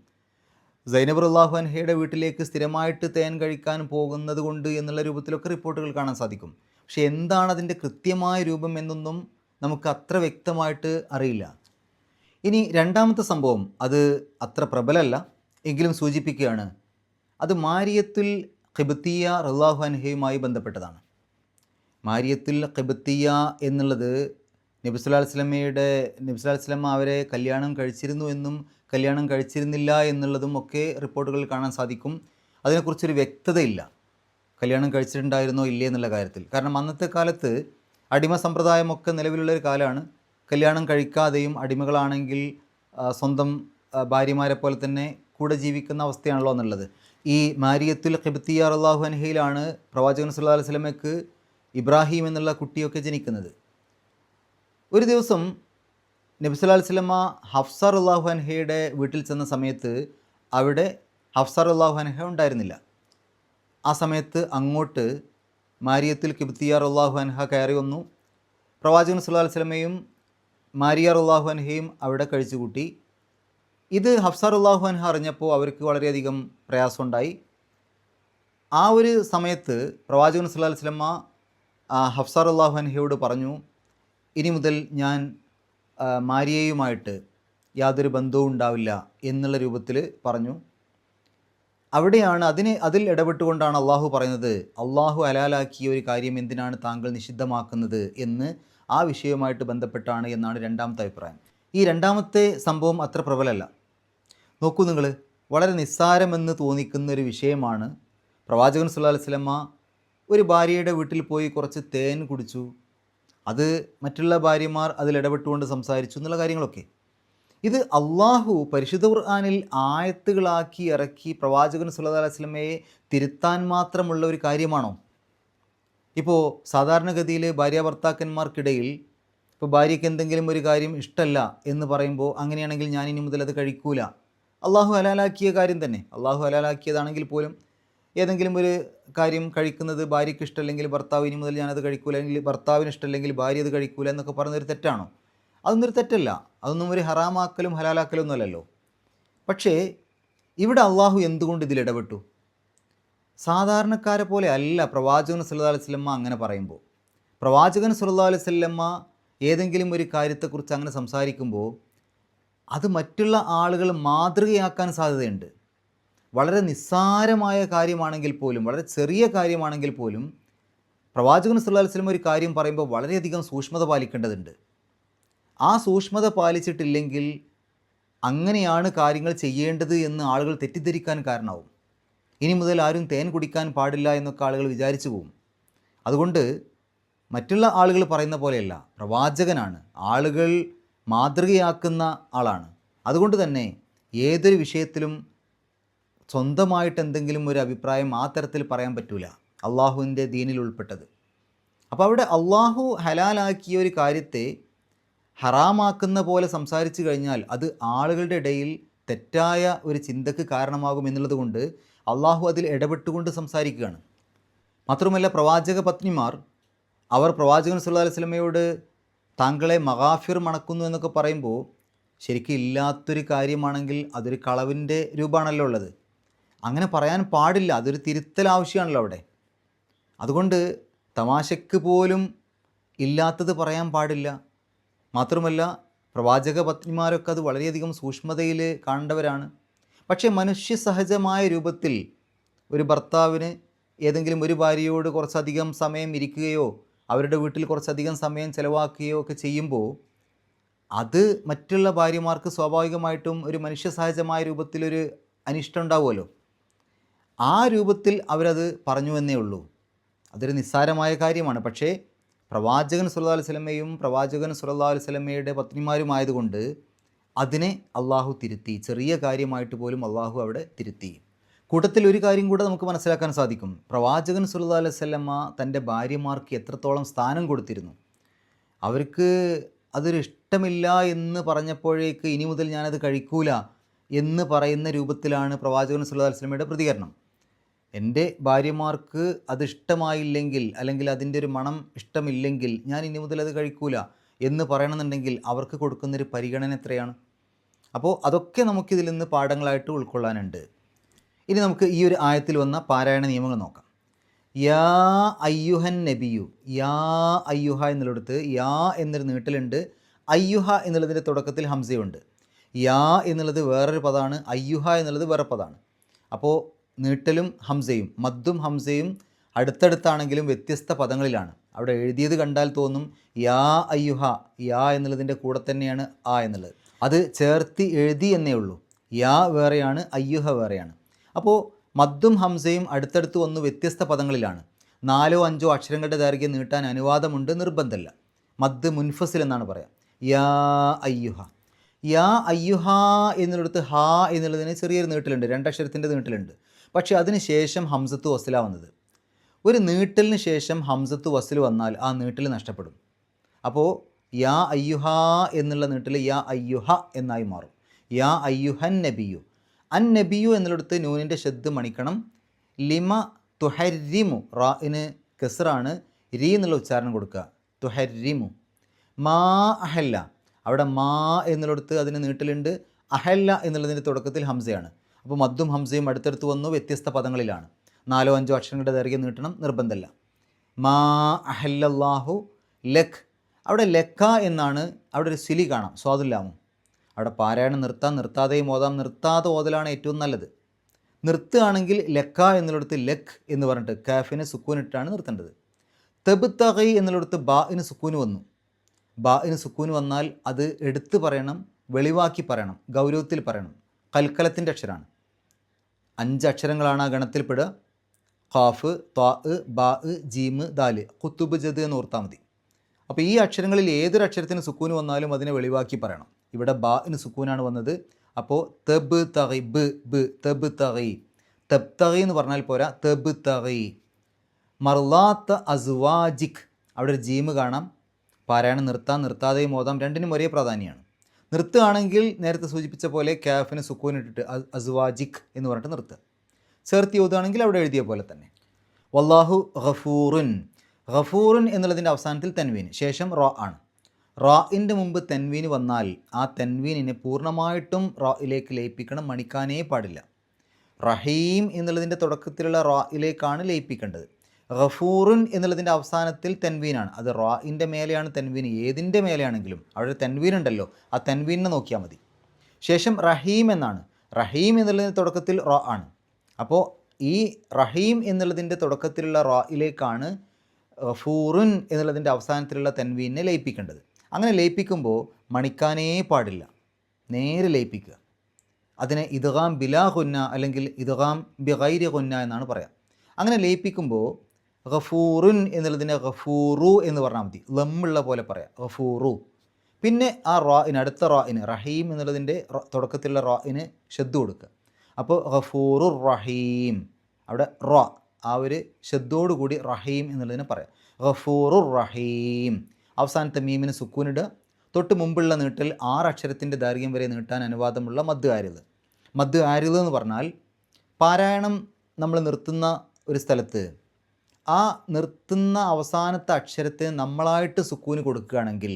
സൈനബ് അൻഹയുടെ വീട്ടിലേക്ക് സ്ഥിരമായിട്ട് തേൻ കഴിക്കാൻ പോകുന്നത് കൊണ്ട് എന്നുള്ള രൂപത്തിലൊക്കെ റിപ്പോർട്ടുകൾ കാണാൻ സാധിക്കും. പക്ഷേ എന്താണ് അതിന്റെ കൃത്യമായ രൂപം എന്നൊന്നും നമുക്ക് അത്ര വ്യക്തമായിട്ട് അറിയില്ല. ഇനി രണ്ടാമത്തെ സംഭവം അത് അത്ര പ്രബലമല്ല. എങ്കിലും സൂചിപ്പിക്കുകയാണ് അത് മാരിയത്തുൽ ഖിബത്തിയ റല്ലാഹു അൻഹയുമായി ബന്ധപ്പെട്ടതാണ്. മാരിയത്തുൽ ഖിബത്തിയ എന്നുള്ളത് നബിസുല്ലാ വസ്ലമയുടെ നബിസുല്ലാ വസ്ലമ അവരെ കല്യാണം കഴിച്ചിരുന്നു എന്നും കല്യാണം കഴിച്ചിരുന്നില്ല എന്നുള്ളതും ഒക്കെ റിപ്പോർട്ടുകളിൽ കാണാൻ സാധിക്കും. അതിനെക്കുറിച്ചൊരു വ്യക്തതയില്ല. കല്യാണം കഴിച്ചിട്ടുണ്ടായിരുന്നോ ഇല്ലേ എന്നുള്ള കാര്യത്തിൽ. കാരണം അന്നത്തെ കാലത്ത് അടിമ സമ്പ്രദായമൊക്കെ നിലവിലുള്ള ഒരു കാലമാണ്. കല്യാണം കഴിക്കാതെയും അടിമകളാണെങ്കിൽ സ്വന്തം ഭാര്യമാരെ പോലെ തന്നെ കൂടെ ജീവിക്കുന്ന അവസ്ഥയാണല്ലോ എന്നുള്ളത്. ഈ മാരിയത്തുൽ ഖിബ്തിയാർ അള്ളാഹു അൻഹയിലാണ് പ്രവാചകൻ സുല്ലാ അലൈഹി സ്വലമയ്ക്ക് ഇബ്രാഹിം എന്നുള്ള കുട്ടിയൊക്കെ ജനിക്കുന്നത്. ഒരു ദിവസം നബി സല്ലല്ലാഹു അലൈഹി വസല്ലമ ഹഫ്സാർ അള്ളാഹു അൻഹയുടെ വീട്ടിൽ ചെന്ന സമയത്ത് അവിടെ ഹഫ്സാർ അള്ളാഹു അൻഹ ഉണ്ടായിരുന്നില്ല. ആ സമയത്ത് അങ്ങോട്ട് മാരിയത്തിൽ കിബ്തിയാർ അള്ളാഹു അൻഹ കയറി വന്നു. പ്രവാചകൻ സുല്ലാ വസല്ലമയും മാരിയാർ അള്ളാഹു അൻഹയും അവിടെ കഴിച്ചുകൂട്ടി. ഇത് ഹഫ്സാറുല്ലാഹു അൻഹ അറിഞ്ഞപ്പോൾ അവർക്ക് വളരെയധികം പ്രയാസമുണ്ടായി. ആ ഒരു സമയത്ത് പ്രവാചകൻ അലൈഹി വസല്ലമ ആ, അൻഹയോട് പറഞ്ഞു ഇനി മുതൽ ഞാൻ മാരിയയുമായിട്ട് യാതൊരു ബന്ധവും ഉണ്ടാവില്ല എന്നുള്ള രൂപത്തിൽ പറഞ്ഞു. അവിടെയാണ് അതിന് അതിൽ ഇടപെട്ടുകൊണ്ടാണ് അള്ളാഹു പറയുന്നത് അള്ളാഹു അലാലാക്കിയ ഒരു കാര്യം എന്തിനാണ് താങ്കൾ നിഷിദ്ധമാക്കുന്നത് എന്ന് ആ വിഷയവുമായിട്ട് ബന്ധപ്പെട്ടാണ് എന്നാണ് രണ്ടാമത്തെ അഭിപ്രായം. ഈ രണ്ടാമത്തെ സംഭവം അത്ര പ്രബലമല്ല. നോക്കൂ നിങ്ങൾ വളരെ നിസ്സാരമെന്ന് തോന്നിക്കുന്ന ഒരു വിഷയമാണ്. പ്രവാചകൻ സുല്ലാ അലൈഹി ഒരു ഭാര്യയുടെ വീട്ടിൽ പോയി കുറച്ച് തേൻ കുടിച്ചു. അത് മറ്റുള്ള ഭാര്യമാർ അതിലിടപെട്ടുകൊണ്ട് സംസാരിച്ചു എന്നുള്ള കാര്യങ്ങളൊക്കെ. ഇത് അള്ളാഹു പരിശുദ്ധ ഖുർആാനിൽ ആയത്തുകളാക്കി ഇറക്കി പ്രവാചകൻ സുല്ലാ അലൈഹി വസല്ലമയെ തിരുത്താൻ മാത്രമുള്ള ഒരു കാര്യമാണോ? ഇപ്പോൾ സാധാരണഗതിയിൽ ഭാര്യ ഭർത്താക്കന്മാർക്കിടയിൽ ഇപ്പോൾ ഭാര്യയ്ക്ക് എന്തെങ്കിലും ഒരു കാര്യം ഇഷ്ടമല്ല എന്ന് പറയുമ്പോൾ അങ്ങനെയാണെങ്കിൽ ഞാൻ ഇനി മുതൽ അത് കഴിക്കൂല. അള്ളാഹു ഹലാലാക്കിയ കാര്യം തന്നെ. അള്ളാഹു ഹലാലാക്കിയതാണെങ്കിൽ പോലും ഏതെങ്കിലും ഒരു കാര്യം കഴിക്കുന്നത് ഭാര്യയ്ക്ക് ഇഷ്ടമല്ലെങ്കിൽ ഭർത്താവ് ഇനി മുതൽ ഞാനത് കഴിക്കൂല അല്ലെങ്കിൽ ഭർത്താവിന് ഇഷ്ടമല്ലെങ്കിൽ ഭാര്യ അത് കഴിക്കൂല എന്നൊക്കെ പറഞ്ഞൊരു തെറ്റാണോ? അതൊന്നും ഒരു തെറ്റല്ല. അതൊന്നും ഒരു ഹറാമാക്കലും ഹലാലാക്കലും ഒന്നുമല്ലല്ലോ പക്ഷേ ഇവിടെ അള്ളാഹു എന്തുകൊണ്ട് ഇതിൽ ഇടപെട്ടു? സാധാരണക്കാരെ പോലെ അല്ല പ്രവാചകൻ സുല്ലാ അലൈഹി വസല്ലമ അങ്ങനെ പറയുമ്പോൾ. പ്രവാചകൻ സുല്ലാ അലൈഹി വസല്ലമ ഏതെങ്കിലും ഒരു കാര്യത്തെക്കുറിച്ച് അങ്ങനെ സംസാരിക്കുമ്പോൾ അത് മറ്റുള്ള ആളുകൾ മാതൃകയാക്കാൻ സാധ്യതയുണ്ട്. വളരെ നിസ്സാരമായ കാര്യമാണെങ്കിൽ പോലും വളരെ ചെറിയ കാര്യമാണെങ്കിൽ പോലും പ്രവാചകൻ സുല്ലാ വസല്ലമ ഒരു കാര്യം പറയുമ്പോൾ വളരെയധികം സൂക്ഷ്മത പാലിക്കേണ്ടതുണ്ട്. ആ സൂക്ഷ്മത പാലിച്ചിട്ടില്ലെങ്കിൽ അങ്ങനെയാണ് കാര്യങ്ങൾ ചെയ്യേണ്ടത് എന്ന് ആളുകൾ തെറ്റിദ്ധരിക്കാൻ കാരണമാവും. ഇനി മുതൽ ആരും തേൻ കുടിക്കാൻ പാടില്ല എന്നൊക്കെ ആളുകൾ വിചാരിച്ചു പോകും അതുകൊണ്ട് മറ്റുള്ള ആളുകൾ പറയുന്ന പോലെയല്ല പ്രവാചകനാണ്. ആളുകൾ മാതൃകയാക്കുന്ന ആളാണ്. അതുകൊണ്ട് തന്നെ ഏതൊരു വിഷയത്തിലും സ്വന്തമായിട്ട് എന്തെങ്കിലും ഒരു അഭിപ്രായം ആ തരത്തിൽ പറയാൻ പറ്റൂല. അള്ളാഹുവിന്റെ ദീനിൽ ഉൾപ്പെട്ടത്. അപ്പോൾ അവിടെ അള്ളാഹു ഹലാലാക്കിയ ഒരു കാര്യത്തെ ഹറാമാക്കുന്ന പോലെ സംസാരിച്ചു കഴിഞ്ഞാൽ അത് ആളുകളുടെ ഇടയിൽ തെറ്റായ ഒരു ചിന്തക്ക് കാരണമാകും എന്നുള്ളത് കൊണ്ട് അള്ളാഹു അതിൽ ഇടപെട്ടുകൊണ്ട് സംസാരിക്കുകയാണ്. മാത്രമല്ല പ്രവാചക പത്നിമാർ അവർ പ്രവാചകൻ സുല്ലാ അലൈഹി താങ്കളെ മഹാഫിർ മണക്കുന്നു എന്നൊക്കെ പറയുമ്പോൾ ശരിക്കും ഇല്ലാത്തൊരു കാര്യമാണെങ്കിൽ അതൊരു കളവിന്റെ രൂപമാണല്ലോ ഉള്ളത്. അങ്ങനെ പറയാൻ പാടില്ല അതൊരു തിരുത്തൽ ആവശ്യമാണല്ലോ അവിടെ. അതുകൊണ്ട് തമാശയ്ക്ക് പോലും ഇല്ലാത്തത് പറയാൻ പാടില്ല. മാത്രമല്ല പ്രവാചക പത്നിമാരൊക്കെ അത് വളരെയധികം സൂക്ഷ്മതയിൽ കാണേണ്ടവരാണ്. പക്ഷേ മനുഷ്യ സഹജമായ രൂപത്തിൽ ഒരു ഭർത്താവിന് ഏതെങ്കിലും ഒരു ഭാര്യയോട് കുറച്ചധികം സമയം ഇരിക്കുകയോ അവരുടെ വീട്ടിൽ കുറച്ചധികം സമയം ചിലവാക്കുകയോ ഒക്കെ ചെയ്യുമ്പോൾ അത് മറ്റുള്ള ഭാര്യമാർക്ക് സ്വാഭാവികമായിട്ടും ഒരു മനുഷ്യ സഹജമായ രൂപത്തിലൊരു അനിഷ്ടം ഉണ്ടാവുമല്ലോ. ആ രൂപത്തിൽ അവരത് പറഞ്ഞു എന്നേ ഉള്ളൂ. അതൊരു നിസ്സാരമായ കാര്യമാണ്. പക്ഷേ പ്രവാചകൻ സുല്ലാ അലുസലമയും പ്രവാചകൻ സുല്ലാ അലുസലമയുടെ പത്നിമാരുമായതുകൊണ്ട് അതിനെ അള്ളാഹു തിരുത്തി. ചെറിയ കാര്യമായിട്ട് പോലും അള്ളാഹു അവിടെ തിരുത്തി. കൂട്ടത്തിൽ ഒരു കാര്യം കൂടെ നമുക്ക് മനസ്സിലാക്കാൻ സാധിക്കും. പ്രവാചകൻ സുല്ലാ അലുസല്ലമ്മ തന്റെ ഭാര്യമാർക്ക് എത്രത്തോളം സ്ഥാനം കൊടുത്തിരുന്നു. അവർക്ക് അതൊരു ഇഷ്ടമില്ല എന്ന് പറഞ്ഞപ്പോഴേക്ക് ഇനി മുതൽ ഞാനത് കഴിക്കൂല എന്ന് പറയുന്ന രൂപത്തിലാണ് പ്രവാചകൻ സുല്ലാ വസ്ലമയുടെ പ്രതികരണം. എന്റെ ഭാര്യമാർക്ക് അത് ഇഷ്ടമായില്ലെങ്കിൽ അല്ലെങ്കിൽ അതിന്റെ ഒരു മണം ഇഷ്ടമില്ലെങ്കിൽ ഞാൻ ഇനി മുതൽ അത് കഴിക്കൂല എന്ന് പറയണമെന്നുണ്ടെങ്കിൽ അവർക്ക് കൊടുക്കുന്നൊരു പരിഗണന എത്രയാണ്? അപ്പോൾ അതൊക്കെ നമുക്കിതിൽ നിന്ന് പാഠങ്ങളായിട്ട് ഉൾക്കൊള്ളാനുണ്ട്. ഇനി നമുക്ക് ഈ ഒരു ആയത്തിൽ വന്ന പാരായണ നിയമങ്ങൾ നോക്കാം. യാ അയ്യുഹൻ നബിയു. യാ അയ്യുഹ എന്നുള്ളിടത്ത് യാ എന്നൊരു നീട്ടലുണ്ട്. അയ്യുഹ എന്നുള്ളതിന്റെ തുടക്കത്തിൽ ഹംസയുണ്ട്. യാ എന്നുള്ളത് വേറൊരു പദമാണ്. അയ്യുഹ എന്നുള്ളത് വേറെ പദമാണ്. അപ്പോൾ നീട്ടലും ഹംസയും മദ്ദും ഹംസയും അടുത്തടുത്താണെങ്കിലും വ്യത്യസ്ത പദങ്ങളിലാണ്. അവിടെ എഴുതിയത് കണ്ടാൽ തോന്നും യാ അയ്യുഹ യാ എന്നുള്ളതിന്റെ കൂടെ തന്നെയാണ് ആ എന്നുള്ളത്. അത് ചേർത്തി എഴുതി എന്നേ ഉള്ളൂ. യാ വേറെയാണ് അയ്യുഹ വേറെയാണ്. അപ്പോൾ മദ്ദും ഹംസയും അടുത്തടുത്ത് വന്ന് വ്യത്യസ്ത പദങ്ങളിലാണ്. നാലോ അഞ്ചോ അക്ഷരങ്ങളുടെ ദൈർഘ്യം നീട്ടാൻ അനുവാദമുണ്ട് നിർബന്ധമല്ല. മദ് മുൻഫസിൽ എന്നാണ് പറയാം. യാ അയ്യുഹ. യാ അയ്യുഹ എന്നുള്ളിടത്ത് ഹ എന്നുള്ളതിന് ചെറിയൊരു നീട്ടലുണ്ട്. രണ്ടക്ഷരത്തിന്റെ നീട്ടലുണ്ട്. പക്ഷേ അതിന് ശേഷം ഹംസത്ത് വസില വന്നത്. ഒരു നീട്ടലിന് ശേഷം ഹംസത്ത് വസിൽ വന്നാൽ ആ നീട്ടൽ നഷ്ടപ്പെടും. അപ്പോൾ യാ അയ്യുഹ എന്നുള്ള നീട്ടൽ യാ അയ്യുഹ എന്നായി മാറും. യാ അയ്യുഹൻ നബിയു. അൻ നബിയു എന്നിടത്ത് നൂനിന്റെ ശബ്ദ് മണിക്കണം. ലിമ തുഹരിമു റാഇന് കെസറാണ്. രീ എന്നുള്ള ഉച്ചാരണം കൊടുക്കുക. തുഹരിമു. മാ അഹല്ല. അവിടെ മാ എന്നിടത്ത് അതിന് നീട്ടലുണ്ട്. അഹല്ല എന്നുള്ളതിന്റെ തുടക്കത്തിൽ ഹംസയാണ്. അപ്പോൾ മദ്ദും ഹംസയും അടുത്തടുത്ത് വന്നു വ്യത്യസ്ത പദങ്ങളിലാണ്. നാലോ അഞ്ചോ അക്ഷരങ്ങളുടെ ദൈർഘ്യം നീട്ടണം നിർബന്ധമല്ല. മാ അഹല്ലാഹു ലഖ് അവിടെ ലക്ക എന്നാണ് അവിടെ ഒരു സിലി കാണാം സ്വാദുല്ലാമു അവിടെ പാരായണം നിർത്താൻ നിർത്താതെയും ഓതാം. നിർത്താതെ ഓതലാണ് ഏറ്റവും നല്ലത്. നിർത്തുകയാണെങ്കിൽ ലക്ക എന്നുള്ളിടത്ത് ലക്ക് എന്ന് പറഞ്ഞിട്ട് കാഫിന് സുക്കൂനിട്ടാണ് നിർത്തേണ്ടത്. തെബ് തകൈ എന്നുള്ളിടത്ത് ബാഇന് സുക്കൂന് വന്നു. ബാഇന് സുക്കൂന് വന്നാൽ അത് എടുത്തു പറയണം വെളിവാക്കി പറയണം ഗൗരവത്തിൽ പറയണം. കൽക്കലത്തിന്റെ അക്ഷരമാണ് അഞ്ച് അക്ഷരങ്ങളാണ് ആ ഗണത്തിൽപ്പെടുക ഖാഫ് ത്വാ ബാ ജീമ് ദാൽ കുത്തുബ് ജദ് എന്ന് ഓർത്താൽ മതി. അപ്പോൾ ഈ അക്ഷരങ്ങളിൽ ഏതൊരു അക്ഷരത്തിന് സുക്കൂന് വന്നാലും അതിനെ വെളിവാക്കി പറയണം. ഇവിടെ ബാന് സുക്കൂനാണ് വന്നത്. അപ്പോൾ തെബ് തറി ബ് ബ് തെബ് തറി തെബ് തറി എന്ന് പറഞ്ഞാൽ പോരാ തെബ് തറി മർലാത്ത അസ്വാജിക്. അവിടെ ഒരു ജീമ് കാണാം. പാരായണം നിർത്താൻ നിർത്താതെയും ഓതാം. രണ്ടിനും ഒരേ പ്രാധാന്യമാണ്. നിർത്തുകയാണെങ്കിൽ നേരത്തെ സൂചിപ്പിച്ച പോലെ ക്യാഫിന് സുക്കൂനിട്ടിട്ട് അസ്വാജിക് എന്ന് പറഞ്ഞിട്ട് നിർത്തുക. ചേർത്തി ഓതുകയാണെങ്കിൽ അവിടെ എഴുതിയ പോലെ തന്നെ. വല്ലാഹു ഗഫൂറുൻ. ഗഫൂറുൻ എന്നുള്ളതിന്റെ അവസാനത്തിൽ തൻവീൻ ശേഷം റോ ആണ്. റാഇന്റെ മുമ്പ് തെൻവീന് വന്നാൽ ആ തെൻവീനിനെ പൂർണമായിട്ടും റായിലേക്ക് ലയിപ്പിക്കണം മണിക്കാനേ പാടില്ല. റഹീം എന്നുള്ളതിന്റെ തുടക്കത്തിലുള്ള റായിലേക്കാണ് ലയിപ്പിക്കേണ്ടത്. ഗഫൂറുൻ എന്നുള്ളതിന്റെ അവസാനത്തിൽ തെൻവീനാണ്. അത് റായിന്റെ മേലെയാണ് തെൻവീൻ. ഏതിന്റെ മേലെയാണെങ്കിലും അവിടെ തെൻവീൻ ഉണ്ടല്ലോ ആ തെൻവീനെ നോക്കിയാൽ മതി. ശേഷം റഹീം എന്നാണ്. റഹീം എന്നുള്ളതിന്റെ തുടക്കത്തിൽ റോ ആണ്. അപ്പോൾ ഈ റഹീം എന്നുള്ളതിന്റെ തുടക്കത്തിലുള്ള റായിലേക്കാണ് ഫൂറുൻ എന്നുള്ളതിന്റെ അവസാനത്തിലുള്ള തെൻവീനെ ലയിപ്പിക്കേണ്ടത്. അങ്ങനെ ലയിപ്പിക്കുമ്പോൾ മണിക്കാനേ പാടില്ല. നേരെ ലയിപ്പിക്കുക. അതിനെ ഇദ്ഗാം ബിലാ ഹുന്ന അല്ലെങ്കിൽ ഇദ്ഗാം ബിഗൈരി ഹുന്ന എന്നാണ് പറയാം. അങ്ങനെ ലയിപ്പിക്കുമ്പോൾ ഗഫൂറുൻ എന്നുള്ളതിനെ ഗഫൂറു എന്ന് പറഞ്ഞാൽ മതി. ലമ്മുള്ള പോലെ പറയാം. ഗഫൂറു. പിന്നെ ആ റായിന് അടുത്ത റായിന് റഹീം എന്നുള്ളതിന്റെ തുടക്കത്തിലുള്ള തുടക്കത്തിലുള്ള ഇന് കൊടുക്കുക. അപ്പോൾ ഗഫൂറു റഹീം. അവിടെ റോ ആ ഒരു ശബ്ദോടുകൂടി കൂടി റഹീം എന്നുള്ളതിനെ പറയാം. ഗഫൂറു റഹീം. അവസാനത്തെ മീമിന് സുക്കൂനിടുക തൊട്ട് മുമ്പുള്ള നീട്ടൽ ആറ് അക്ഷരത്തിന്റെ ദൈർഘ്യം വരെ നീട്ടാൻ അനുവാദമുള്ള മദ് ആരിത് മദ് ആരിത് എന്ന് പറഞ്ഞാൽ പാരായണം നമ്മൾ നിർത്തുന്ന ഒരു സ്ഥലത്ത്. ആ നിർത്തുന്ന അവസാനത്തെ അക്ഷരത്തെ നമ്മളായിട്ട് സുക്കൂന് കൊടുക്കുകയാണെങ്കിൽ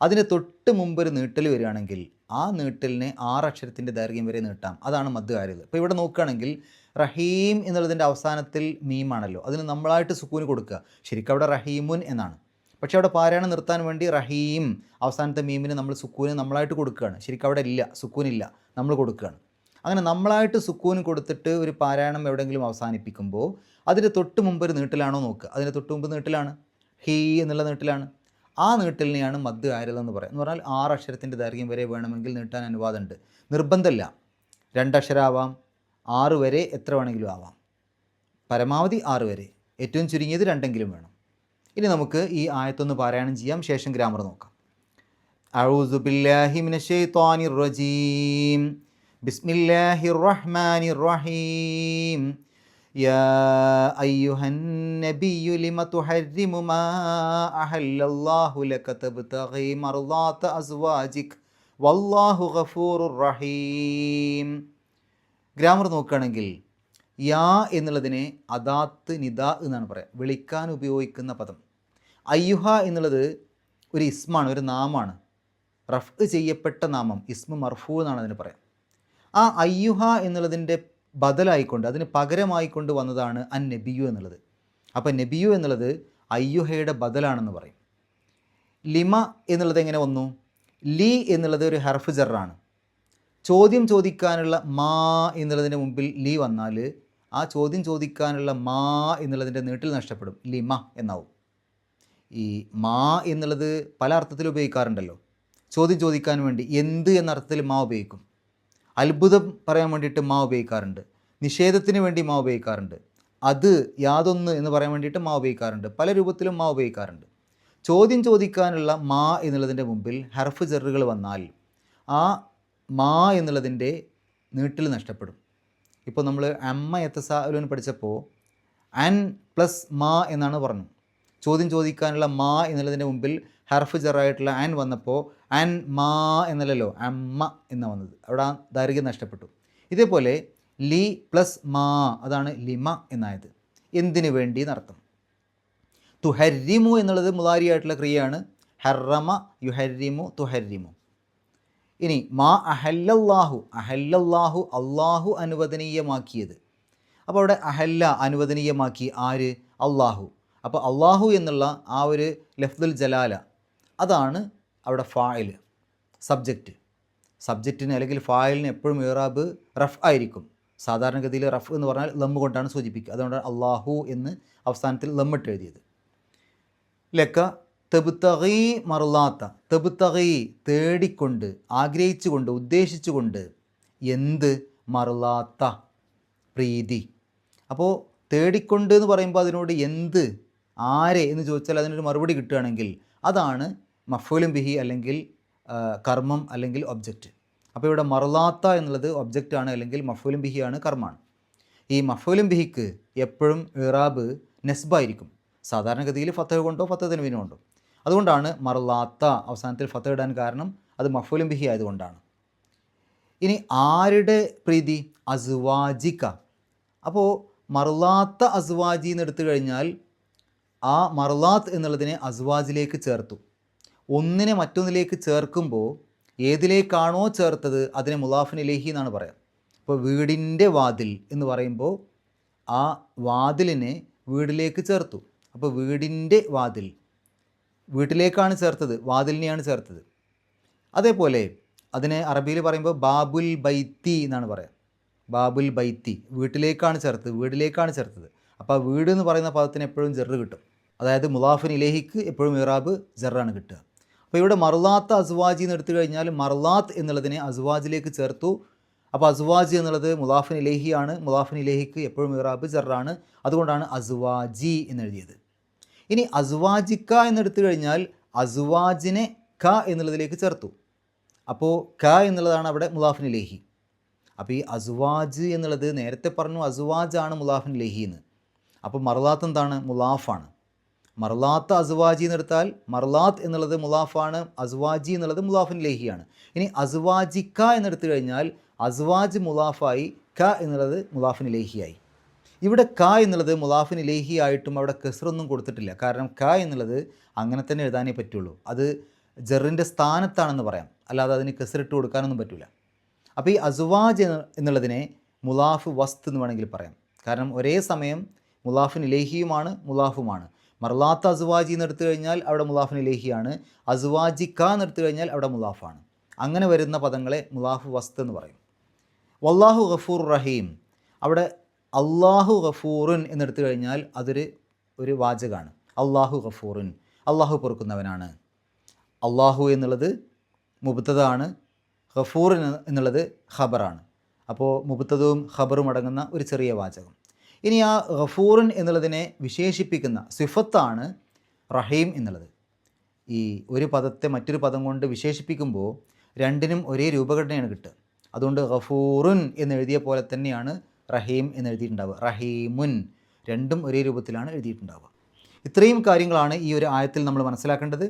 അതിന് തൊട്ട് മുമ്പ് ഒരു നീട്ടൽ വരികയാണെങ്കിൽ ആ നീട്ടലിനെ ആറ് അക്ഷരത്തിന്റെ ദൈർഘ്യം വരെ നീട്ടാം. അതാണ് മദ് ആരുത് ഇപ്പോൾ ഇവിടെ നോക്കുകയാണെങ്കിൽ റഹീം എന്നുള്ളതിന്റെ അവസാനത്തിൽ മീമാണല്ലോ. അതിന് നമ്മളായിട്ട് സുക്കൂന് കൊടുക്കുക. ശരിക്കും അവിടെ റഹീമുൻ എന്നാണ്. പക്ഷേ അവിടെ പാരായണം നിർത്താൻ വേണ്ടി റഹീം അവസാനത്തെ മീമിന് നമ്മൾ സുക്കൂന് നമ്മളായിട്ട് കൊടുക്കുകയാണ്. ശരിക്കും അവിടെ ഇല്ല സുക്കൂനില്ല നമ്മൾ കൊടുക്കുകയാണ്. അങ്ങനെ നമ്മളായിട്ട് സുക്കൂന് കൊടുത്തിട്ട് ഒരു പാരായണം എവിടെയെങ്കിലും അവസാനിപ്പിക്കുമ്പോൾ അതിന് തൊട്ട് മുമ്പ് ഒരു നീട്ടിലാണോ നോക്കുക. അതിന് തൊട്ട് മുമ്പ് നീട്ടിലാണ്. ഹീ എന്നുള്ള നീട്ടിലാണ്. ആ നീട്ടലിനെയാണ് മദ് ആരതെന്ന് പറയുക എന്ന് പറഞ്ഞാൽ ആറ് അക്ഷരത്തിന്റെ ദൈർഘ്യം വരെ വേണമെങ്കിൽ നീട്ടാൻ അനുവാദമുണ്ട്. നിർബന്ധമല്ല. രണ്ടക്ഷരാവാം ആറ് വരെ എത്ര വേണമെങ്കിലും ആവാം. പരമാവധി ആറ് വരെ. ഏറ്റവും ചുരുങ്ങിയത് രണ്ടെങ്കിലും വേണം. ഇനി നമുക്ക് ഈ ആയത്തൊന്ന് പാരായണം ചെയ്യാം ശേഷം ഗ്രാമർ നോക്കാം أعوذ بالله من الشيطان الرجيم بسم الله الرحمن الرحيم يا أيها النبي لم تحرم ما أحل الله لك تبتغي مرضات أزواجك والله غفور رحيم ഗ്രാമർ നോക്കുകയാണെങ്കിൽ യാ എന്നുള്ളതിനെ അദാത്ത് നിദാ എന്നാണ് പറയുക വിളിക്കാൻ ഉപയോഗിക്കുന്ന പദം അയ്യുഹ എന്നുള്ളത് ഒരു ഇസ്മാണ് ഒരു നാമാണ്. റഫ് ചെയ്യപ്പെട്ട നാമം ഇസ്മ മർഫു എന്നാണ് അതിന് പറയാം. ആ അയ്യുഹ എന്നുള്ളതിന്റെ ബദലായിക്കൊണ്ട് അതിന് പകരമായിക്കൊണ്ട് വന്നതാണ് അൻ നബിയു എന്നുള്ളത്. അപ്പോൾ നബിയു എന്നുള്ളത് അയ്യുഹയുടെ ബദലാണെന്ന് പറയും. ലിമ എന്നുള്ളത് എങ്ങനെ വന്നു? ലി എന്നുള്ളത് ഒരു ഹർഫ് ജറാണ്. ചോദ്യം ചോദിക്കാനുള്ള മാ എന്നുള്ളതിന്റെ മുമ്പിൽ ലി വന്നാൽ ആ ചോദ്യം ചോദിക്കാനുള്ള മാ എന്നുള്ളതിന്റെ നീട്ടിൽ നഷ്ടപ്പെടും. ലിമ എന്നാവും. ഈ മാ എന്നുള്ളത് പല അർത്ഥത്തിൽ ഉപയോഗിക്കാറുണ്ടല്ലോ. ചോദ്യം ചോദിക്കാൻ വേണ്ടി എന്ത് എന്ന അർത്ഥത്തിൽ മാ ഉപയോഗിക്കും. അത്ഭുതം പറയാൻ വേണ്ടിയിട്ട് മാ ഉപയോഗിക്കാറുണ്ട്. നിഷേധത്തിന് വേണ്ടി മാ ഉപയോഗിക്കാറുണ്ട്. അത് യാതൊന്ന് എന്ന് പറയാൻ വേണ്ടിയിട്ട് മാ ഉപയോഗിക്കാറുണ്ട്. പല രൂപത്തിലും മാ ഉപയോഗിക്കാറുണ്ട്. ചോദ്യം ചോദിക്കാനുള്ള മാ എന്നുള്ളതിന്റെ മുമ്പിൽ ഹർഫ് ജെറുകൾ വന്നാൽ ആ മാ എന്നുള്ളതിന്റെ നീട്ടിൽ നഷ്ടപ്പെടും. ഇപ്പോൾ നമ്മൾ അമ്മ എത്തസാലുവിന് പഠിച്ചപ്പോൾ അൻ പ്ലസ് മാ എന്നാണ് പറഞ്ഞു ചോദ്യം ചോദിക്കാനുള്ള മാ എന്നുള്ളതിന്റെ മുമ്പിൽ ഹർഫ് ജെറായിട്ടുള്ള ആൻ വന്നപ്പോൾ ആൻ മാ എന്നല്ലല്ലോ അമ്മ എന്ന് വന്നത്. അവിടെ ആ ദൈർഘ്യം നഷ്ടപ്പെട്ടു. ഇതേപോലെ ലി പ്ലസ് മാ അതാണ് ലിമ എന്നായത്. എന്തിനു വേണ്ടി എന്നർത്ഥം? തുഹരിമു എന്നുള്ളത് മുതാരിയായിട്ടുള്ള ക്രിയയാണ്. ഹറമ യുഹരിമു തുഹരിമു. ഇനി മാ അഹല്ലല്ലാഹു അഹല്ലല്ലാഹു അള്ളാഹു അനുവദനീയമാക്കിയത്. അപ്പോൾ അവിടെ അഹല്ല അനുവദനീയമാക്കി ആര്? അള്ളാഹു അപ്പോൾ അള്ളാഹു എന്നുള്ള ആ ഒരു ലഫ്ദുൽ ജലാല അതാണ് അവിടെ ഫായിൽ സബ്ജക്റ്റ്. സബ്ജക്റ്റിന് അല്ലെങ്കിൽ ഫായിലിന് എപ്പോഴും ഇറാബ് റഫ് ആയിരിക്കും. സാധാരണഗതിയിൽ റഫ് എന്ന് പറഞ്ഞാൽ ലമ്മ് കൊണ്ടാണ് സൂചിപ്പിക്കുക. അതുകൊണ്ടാണ് അള്ളാഹു എന്ന് അവസാനത്തിൽ ലമ്മിട്ട് എഴുതിയത്. ലക്ക തെബുത്തകീ മറുലാത്ത തെബുത്തകീ തേടിക്കൊണ്ട് ആഗ്രഹിച്ചുകൊണ്ട് ഉദ്ദേശിച്ചുകൊണ്ട് എന്ത് മറുലാത്ത പ്രീതി. അപ്പോൾ തേടിക്കൊണ്ട് എന്ന് പറയുമ്പോൾ അതിനോട് എന്ത് ആരെ എന്ന് ചോദിച്ചാൽ അതിനൊരു മറുപടി കിട്ടുകയാണെങ്കിൽ അതാണ് മഫൂലും ബിഹി അല്ലെങ്കിൽ കർമ്മം അല്ലെങ്കിൽ ഒബ്ജക്റ്റ് അപ്പോൾ ഇവിടെ മറുലാത്ത എന്നുള്ളത് ഒബ്ജക്റ്റാണ് അല്ലെങ്കിൽ മഫൂലും ബിഹിയാണ് കർമ്മമാണ് ഈ മഫൂലും ബിഹിക്ക് എപ്പോഴും ഇറാബ് നെസ്ബായിരിക്കും. സാധാരണഗതിയിൽ ഫത്തഹ കൊണ്ടോ ഫത്തഹ് തനുവിനോ കൊണ്ടോ. അതുകൊണ്ടാണ് മറുലാത്ത അവസാനത്തിൽ ഫത്തഹ് ഇടാൻ കാരണം അത് മഫൂലും ബിഹി ആയതുകൊണ്ടാണ്. ഇനി ആരുടെ പ്രീതി? അസുവാജിക്ക. അപ്പോൾ മറുലാത്ത അസുവാജി എന്ന് എടുത്തു കഴിഞ്ഞാൽ ആ മർലാത്ത് എന്നുള്ളതിനെ അസ്വാജിലേക്ക് ചേർത്തു. ഒന്നിനെ മറ്റൊന്നിലേക്ക് ചേർക്കുമ്പോൾ ഏതിലേക്കാണോ ചേർത്തത് അതിനെ മുലാഫിനിലേഹി എന്നാണ് പറയാം. ഇപ്പോൾ വീടിന്റെ വാതിൽ എന്ന് പറയുമ്പോൾ ആ വാതിലിനെ വീടിലേക്ക് ചേർത്തു. അപ്പോൾ വീടിന്റെ വാതിൽ. വീട്ടിലേക്കാണ് ചേർത്തത് വാതിലിനെയാണ് ചേർത്തത്. അതേപോലെ അതിനെ അറബിയിൽ പറയുമ്പോൾ ബാബുൽ ബൈത്തി എന്നാണ് പറയാം. ബാബുൽ ബൈത്തി വീട്ടിലേക്കാണ് ചേർത്തത് വീടിലേക്കാണ് ചേർത്തത്. അപ്പോൾ വീട് എന്ന് പറയുന്ന പദത്തിന് എപ്പോഴും ജെറ് കിട്ടും. അതായത് മുലാഫിൻ ഇലേഹിക്ക് എപ്പോഴും ഇറാബ് ജെറാണ് കിട്ടുക. അപ്പോൾ ഇവിടെ മറുലാത്ത് അസ്വാജി എന്ന് എടുത്തു കഴിഞ്ഞാൽ മറുലാത്ത് എന്നുള്ളതിനെ അസ്വാജിലേക്ക് ചേർത്തു. അപ്പോൾ അസ്വാജി എന്നുള്ളത് മുലാഫിൻ ഇലേഹിയാണ്. മുലാഫിൻ ഇലേഹിക്ക് എപ്പോഴും ഇറാബ് ജെറാണ്. അതുകൊണ്ടാണ് അസ്വാജി എന്നെഴുതിയത്. ഇനി അസ്വാജിക്ക എന്നെടുത്തു കഴിഞ്ഞാൽ അസ്വാജിനെ ക എന്നുള്ളതിലേക്ക് ചേർത്തു. അപ്പോൾ ക എന്നുള്ളതാണ് അവിടെ മുലാഫിൻ ലേഹി അപ്പോൾ ഈ അസ്വാജ് എന്നുള്ളത് നേരത്തെ പറഞ്ഞു അസ്വാജാണ് മുലാഫിൻ ലേഹി എന്ന്. അപ്പോൾ മറലാത്ത് എന്താണ്? മുലാഫാണ്. മർലാത്ത് അസ്വാജി എന്നെടുത്താൽ മർലാത്ത് എന്നുള്ളത് മുലാഫാണ് അസ്വാജി എന്നുള്ളത് മുലാഫിൻ ലേഹിയാണ്. ഇനി അസ്വാജിക്ക എന്നെടുത്തു കഴിഞ്ഞാൽ അസ്വാജ് മുലാഫായി ക എന്നുള്ളത് മുലാഫിൻ ലേഹിയായി. ഇവിടെ ക എന്നുള്ളത് മുലാഫിൻ ലേഹി ആയിട്ടും അവിടെ കെസറൊന്നും കൊടുത്തിട്ടില്ല. കാരണം ക എന്നുള്ളത് അങ്ങനെ തന്നെ എഴുതാനേ പറ്റുള്ളൂ. അത് ജെറിന്റെ സ്ഥാനത്താണെന്ന് പറയാം. അല്ലാതെ അതിന് കെസറിട്ട് കൊടുക്കാനൊന്നും പറ്റില്ല അപ്പോൾ ഈ അസ്വാജ് എന്നുള്ളതിനെ മുലാഫ് വസ്ത് എന്ന് വേണമെങ്കിൽ പറയാം. കാരണം ഒരേ സമയം മുലാഫിൻ ഇലേഹിയുമാണ് മുലാഫുമാണ്. മർലാത്ത അസുവാജി എന്ന് എടുത്തു കഴിഞ്ഞാൽ അവിടെ മുലാഫിൻ ഇലേഹിയാണ്. അസുവാജി ക എന്ന് എടുത്തു കഴിഞ്ഞാൽ അവിടെ മുലാഫാണ്. അങ്ങനെ വരുന്ന പദങ്ങളെ മുലാഫ് വസ്ത് എന്ന് പറയും. വല്ലാഹു ഗഫൂർ റഹീം. അവിടെ അള്ളാഹു ഗഫൂറുൻ എന്നെടുത്തു കഴിഞ്ഞാൽ അതൊരു ഒരു വാചകമാണ് അള്ളാഹു ഗഫൂറുൻ. അള്ളാഹു പൊറുക്കുന്നവനാണ്. അള്ളാഹു എന്നുള്ളത് മുബത്തതാണ് ഖഫൂർ എന്നുള്ളത് ഖബറാണ്. അപ്പോൾ മുബത്തതും ഖബറും അടങ്ങുന്ന ഒരു ചെറിയ വാചകം. ഇനി ആ ഗഫൂറിൻ എന്നുള്ളതിനെ വിശേഷിപ്പിക്കുന്ന സിഫത്താണ് റഹീം എന്നുള്ളത്. ഈ ഒരു പദത്തെ മറ്റൊരു പദം കൊണ്ട് വിശേഷിപ്പിക്കുമ്പോൾ രണ്ടിനും ഒരേ രൂപഘടനയാണ് കിട്ടുക. അതുകൊണ്ട് ഗഫൂറുൻ എന്നെഴുതിയ പോലെ തന്നെയാണ് റഹീം എന്നെഴുതിയിട്ടുണ്ടാവുക റഹീമുൻ രണ്ടും ഒരേ രൂപത്തിലാണ് എഴുതിയിട്ടുണ്ടാവുക. ഇത്രയും കാര്യങ്ങളാണ് ഈ ഒരു ആയത്തിൽ നമ്മൾ മനസ്സിലാക്കേണ്ടത്.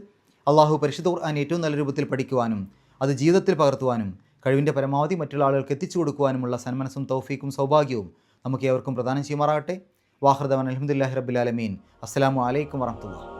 അള്ളാഹു പരിശുദ്ധ ഖുർആൻ ഏറ്റവും നല്ല രൂപത്തിൽ പഠിക്കുവാനും അത് ജീവിതത്തിൽ പകർത്തുവാനും കഴിവിന്റെ പരമാവധി മറ്റുള്ള ആളുകൾക്ക് എത്തിച്ചു കൊടുക്കുവാനുമുള്ള സന്മനസ്സും തൗഫീക്കും സൗഭാഗ്യവും നമുക്ക് ഏവർക്കും പ്രധാനം ചെയ്യുമാറാകട്ടെ. വാഹൃദവൻ അലഹമുല്ലാഹി റബ്ബുലാലമീൻ അസ്സാം വലൈക്കും വറഹമത്തുള്ള